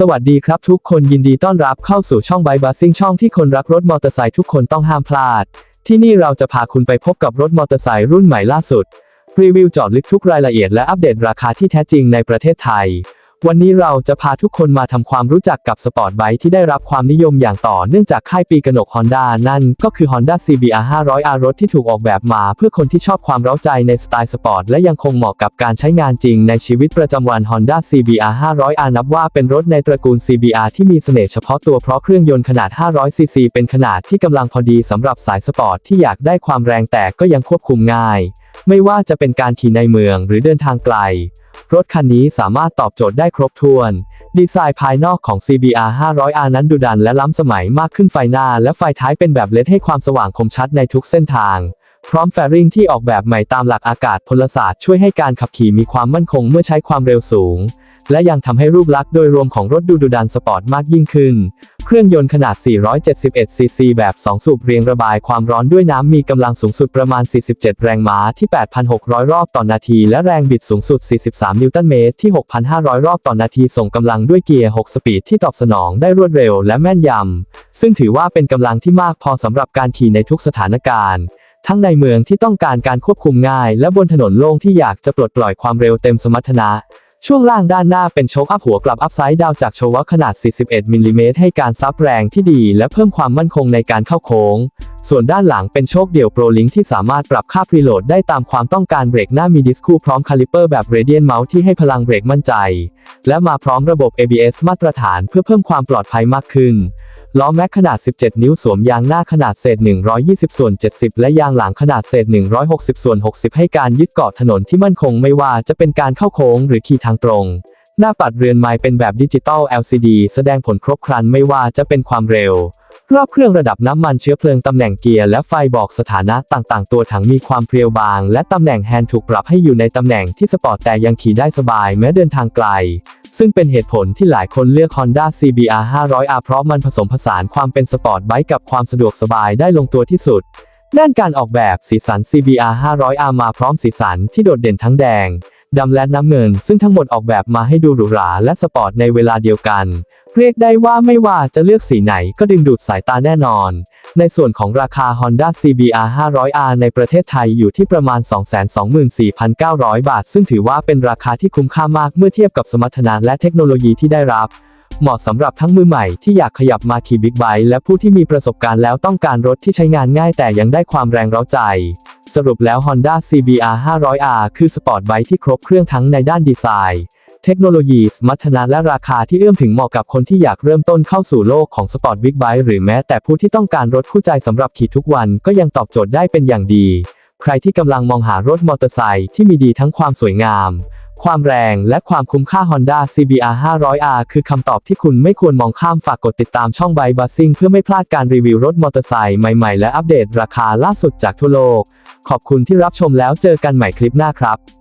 สวัสดีครับทุกคนยินดีต้อนรับเข้าสู่ช่องไบบัสซิ่งช่องที่คนรักรถมอเตอร์ไซค์ทุกคนต้องห้ามพลาด ที่นี่เราจะพาคุณไปพบกับรถมอเตอร์ไซค์รุ่นใหม่ล่าสุด รีวิวจอดลึกทุกรายละเอียดและอัปเดตราคาที่แท้จริงในประเทศไทย วันนี้เราจะพาทุกคนมาทำความรู้จักกับสปอร์ตไบค์ที่ได้รับความนิยมอย่างต่อเนื่องจากค่ายปีกนก Honda นั่นก็คือ Honda CBR 500R รถที่ถูกออกแบบมาเพื่อคนที่ชอบความเร้าใจในสไตล์สปอร์ตและยังคงเหมาะกับการใช้งานจริงในชีวิตประจำวัน Honda CBR 500R นับว่าเป็นรถในตระกูล CBR ที่มีเสน่ห์เฉพาะตัวเพราะเครื่องยนต์ขนาด 500cc เป็นขนาดที่กำลังพอดีสำหรับสายสปอร์ตที่อยากได้ความแรงแต่ก็ยังควบคุมง่าย ไม่ว่าจะเป็นการขี่ในเมืองหรือเดินทางไกล รถคันนี้สามารถตอบโจทย์ได้ครบถ้วน ดีไซน์ภายนอกของ CBR 500R นั้นดุดันและล้ำสมัยมากขึ้นไฟหน้าและไฟท้ายเป็นแบบเลดให้ความสว่างคมชัดในทุกเส้นทาง พร้อมแฟริงที่ออกแบบใหม่ตามหลักอากาศพลศาสตร์ช่วยให้การขับขี่มีความมั่นคงเมื่อใช้ความเร็วสูง และยังทำให้รูปลักษณ์โดยรวมของรถดูดุดันสปอร์ตมากยิ่งขึ้น เครื่องยนต์ขนาด 471 ซีซีแบบ 2 สูบเรียงระบายความร้อนด้วยน้ำมีกำลังสูงสุดประมาณ 47 แรงม้าที่ 8,600 รอบต่อนาที และแรงบิดสูงสุด 43 นิวตันเมตรที่ 6,500 รอบต่อนาทีส่งกำลังด้วยเกียร์ 6 สปีดที่ตอบสนองได้รวดเร็วและแม่นยำซึ่งถือว่าเป็นกำลังที่มากพอสำหรับการขี่ในทุกสถานการณ์ ทั้งในเมืองที่ต้องการการควบคุมง่าย และบนถนนโล่งที่อยากจะปลดปล่อยความเร็วเต็มสมรรถนะช่วงล่างด้านหน้าเป็นโชคอัพหัวกลับอัพไซด์ดาวจากโชวะขนาด 41 มิลลิเมตรให้การซับแรงที่ดีและเพิ่มความมั่นคงในการเข้าโค้ง ส่วนด้านหลังเป็นโชคเดี่ยวโปรลิงที่สามารถปรับค่าพรีโหลดได้ตามความต้องการเบรกหน้ามีดิสคู่พร้อมคาลิเปอร์แบบเรเดียนเมาส์ที่ให้พลังเบรกมั่นใจ และมาพร้อมระบบ ABS มาตรฐานเพื่อเพิ่มความปลอดภัยมากขึ้น ล้อแม็กขนาด 17 นิ้วสวมยางหน้าขนาดเศษ 120 ส่วน 70 และยางหลังขนาดเศษ 160 ส่วน 60 ให้การยึดเกาะถนนที่มั่นคงไม่ว่าจะเป็นการเข้าโค้งหรือขี่ทางตรง หน้าปัดเรือนไม้เป็นแบบดิจิตอล LCD แสดงผลครบครันไม่ว่าจะเป็นความเร็ว รอบเครื่องระดับน้ำมันเชื้อเพลิงตำแหน่งเกียร์และไฟบอกสถานะต่างๆ ตัวถังมีความเพรียวบาง และตำแหน่งแฮนด์ถูกปรับให้อยู่ในตำแหน่งที่สปอร์ตแต่ยังขี่ได้สบายแม้เดินทางไกล ซึ่งเป็นเหตุผลที่หลายคนเลือก Honda CBR 500R เพราะมันผสมผสานความเป็นสปอร์ตไบค์กับความสะดวกสบายได้ลงตัวที่สุดด้านการออกแบบสีสัน CBR 500R มาพร้อมสีสันที่โดดเด่นทั้งแดง ดำและน้ำเงิน ซึ่งทั้งหมดออกแบบมาให้ดูหรูหราและสปอร์ตในเวลาเดียวกัน เรียกได้ว่าไม่ว่าจะเลือกสีไหนก็ดึงดูดสายตาแน่นอน ในส่วนของราคา Honda CBR 500R ในประเทศไทยอยู่ที่ประมาณ 224,900 บาท ซึ่งถือว่าเป็นราคาที่คุ้มค่ามากเมื่อเทียบกับสมรรถนะและเทคโนโลยีที่ได้รับเหมาะสำหรับทั้งมือใหม่ที่อยากขยับมาขี่บิ๊กไบค์และผู้ที่มีประสบการณ์แล้วต้องการรถที่ใช้งานง่ายแต่ยังได้ความแรงเร้าใจ สรุปแล้ว Honda CBR 500R คือสปอร์ตไบค์ที่ครบเครื่องทั้งในด้านดีไซน์ เทคโนโลยีสมรรถนะและราคาที่เอื้อมถึงเหมาะกับคนที่อยากเริ่มต้นเข้าสู่โลกของสปอร์ตบิ๊กไบค์หรือแม้แต่ผู้ที่ต้องการรถคู่ใจสำหรับขี่ทุกวันก็ยังตอบโจทย์ได้เป็นอย่างดี ใครที่กำลังมองหารถมอเตอร์ไซค์ที่มีดีทั้งความสวยงาม ความแรงและความคุ้มค่า Honda CBR 500R คือคำตอบที่คุณไม่ควรมองข้ามฝากกดติดตามช่องไบบัสซิ่งเพื่อไม่พลาดการรีวิวรถมอเตอร์ไซค์ใหม่ๆ และอัปเดตราคาล่าสุดจากทั่วโลก ขอบคุณที่รับชมแล้วเจอกันใหม่คลิปหน้าครับ